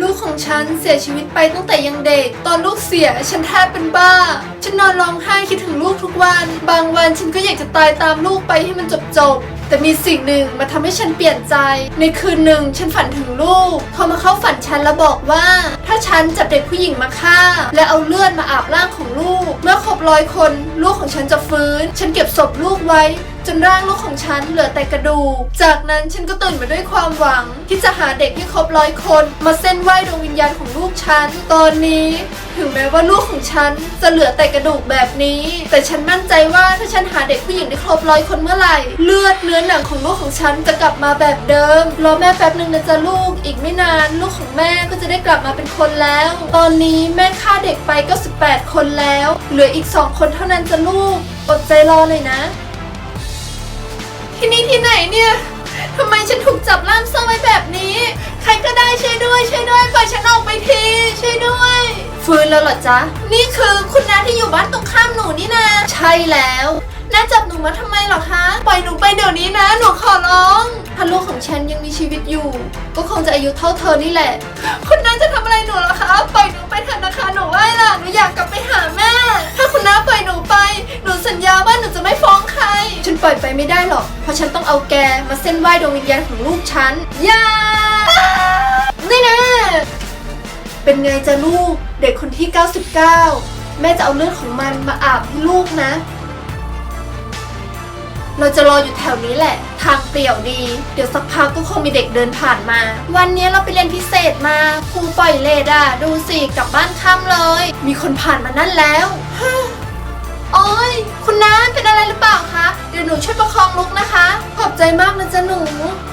ลูกของฉันเสียชีวิตไปตั้งแต่ยังเด็ก ตอนลูกเสียฉันแทบเป็นบ้า ฉันนอนร้องไห้คิดถึงลูกทุกวัน บางวันฉันก็อยากจะตายตามลูกไปให้มันจบจบแต่มีสิ่งหนึ่งมาทำให้ฉันเปลี่ยนใจ ในคืนหนึ่งฉันฝันถึงลูก เขามาเข้าฝันฉันแล้วบอกว่า ถ้าฉันจับเด็กผู้หญิงมาฆ่า และเอาเลือดมาอาบร่างของลูก เมื่อครบร้อยคน ลูกของฉันจะฟื้น ฉันเก็บศพลูกไว้ จนร่างลูกของฉันเหลือแต่กระดูก จากนั้นฉันก็ตื่นมาด้วยความหวัง ที่จะหาเด็กที่ครบร้อยคน มาเส้นไหว้ดวงวิญญาณของลูกฉัน ตอนนี้ ถึงแม้ว่าลูกของฉันจะเหลือแต่กระดูกแบบนี้ แต่ฉันมั่นใจว่าถ้าฉันหาเด็กผู้หญิงได้ครบร้อยคนเมื่อไหร่ เลือดเนื้อหนังของลูกของฉันจะกลับมาแบบเดิม รอแม่แป๊บหนึ่งนะจ๊ะลูก อีกไม่นาน ลูกของแม่ก็จะได้กลับมาเป็นคนแล้ว ตอนนี้แม่ฆ่าเด็กไปก็18 คนแล้ว เหลืออีก 2 คนเท่านั้นจ้ะลูก อดใจรอเลยนะ ที่นี่ที่ไหนเนี่ยทำไมฉันถูกจับล่ามโซ่ไว้แบบนี้ ใครก็ได้ช่วยด้วยช่วยด้วยปล่อยฉันออกไปทีช่วยด้วย ฟื้นแล้วเหรอจ๊ะ นี่คือคุณน้าที่อยู่บ้านตรงข้ามหนูนี่นะใช่แล้วน้าจับหนูมาทำไมเหรอคะ ปล่อยหนูไปเดี๋ยวนี้นะ หนูขอร้อง ถ้าลูกของฉันยังมีชีวิตอยู่ ก็คงจะอายุเท่าเธอนี่แหละ คุณน้าจะทำอะไรหนูเหรอคะ ปล่อยหนูไปเถอะนะคะ หนูไหว้ล่ะ หนูอยาก ล่อยไปไม่ได้หรอก เพราะฉันต้องเอาแกมาเส้นไหว้ดวงวิญญาณของลูกฉันย่านี่นะเป็นไงจะลูก เด็กคนที่ 99 แม่จะเอาเลือดของมันมาอาบให้ลูกนะ เราจะรออยู่แถวนี้แหละ ทางเปลี่ยวดี เดี๋ยวสักพักก็คงมีเด็กเดินผ่านมา วันนี้เราไปเรียนพิเศษมา ครูปล่อยเลดอะดูสิ กลับบ้านค่ำเลย มีคนผ่านมานั่นแล้ว โอ้ย คุณน้าเป็นอะไรหรือเปล่าคะ เดี๋ยวหนูช่วยประคองลุกนะคะ ขอบใจมากนะจ๊ะหนู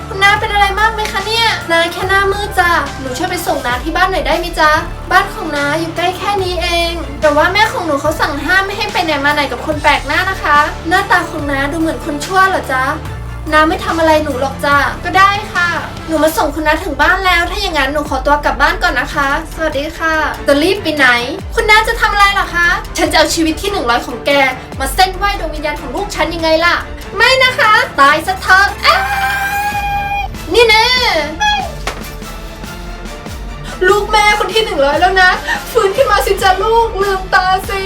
คุณน้าเป็นอะไรมากไหมคะเนี่ยน้าแค่หน้ามืดจ้ะ หนูช่วยไปส่งน้าที่บ้านหน่อยได้ไหมจ๊ะ บ้านของน้าอยู่ใกล้แค่นี้เอง แต่ว่าแม่ของหนูเขาสั่งห้ามไม่ให้ไปไหนมาไหนกับคนแปลกหน้านะคะ หน้าตาของน้าดูเหมือนคนชั่วเหรอจ๊ะ น้าไม่ทำอะไรหนูหรอกจ้ะก็ได้ค่ะ หนูมาส่งคุณน้าถึงบ้านแล้ว ถ้าอย่างนั้นหนูขอตัวกลับบ้านก่อนนะคะ สวัสดีค่ะจะรีบไปไหน คุณน้าจะทำอะไรเหรอคะ ฉันจะเอาชีวิตที่ 100 ของแก มาเส้นไหว้ดวงวิญญาณของลูกฉันยังไงล่ะ ไม่นะคะ ตายซะเถอะอ้ายนี่แน่ลูกแม่คนที่หนึ่งร้อยแล้วนะ ฟื้นขึ้นมาสิจ้าลูกลืมตาสิ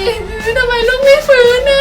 ทำไมลูกไม่ฟื้นนะ